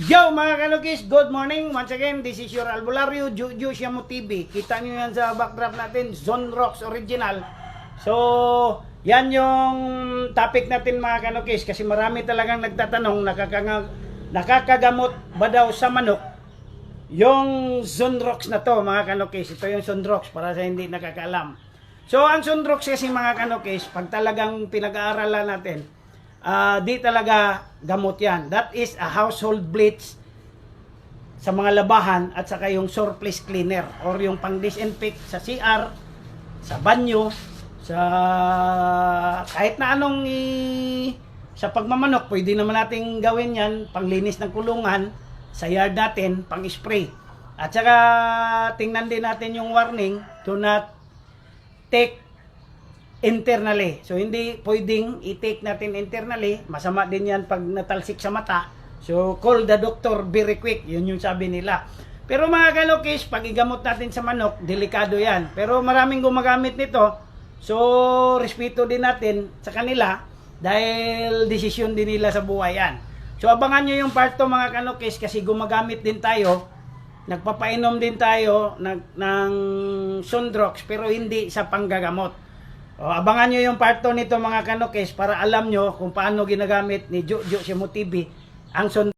Yo mga kanukis, good morning. Once again, this is your Albulario, Juju Siamo TV. Kita niyo yan sa backdrop natin, Zone Rocks Original. So, yan yung topic natin mga kanukis kasi marami talagang nagtatanong, nakakanga, nakakagamot ba daw sa manok yung Zone Rocks na to mga kanukis. Ito yung Zone Rocks para sa hindi nakakaalam. So, ang Zone Rocks kasi mga kanukis, pag talagang pinag-aaralan natin, ah, di talaga gamot yan. That is a household bleach sa mga labahan at saka yung surplus cleaner or yung pang-disinfect sa CR, sa banyo, sa kahit na anong i, sa pagmamanok, pwede naman nating gawin yan, panglinis ng kulungan, sa yard natin, pang-spray. At saka tingnan din natin yung warning, do not take internally. So hindi pwedeng i-take natin internally. Masama din yan pag natalsik sa mata. So call the doctor very quick. Yun yung sabi nila. Pero mga kalokis, pag igamot natin sa manok, delikado yan. Pero maraming gumagamit nito. So respeto din natin sa kanila dahil desisyon din nila sa buhay yan. So abangan nyo yung part to mga kanokis kasi gumagamit din tayo nagpapainom din tayo ng, ng Sundrox pero hindi sa panggagamot. O, abangan nyo yung part 2 nito mga kanokes para alam nyo kung paano ginagamit ni Jojo Simo TV ang Sundrox.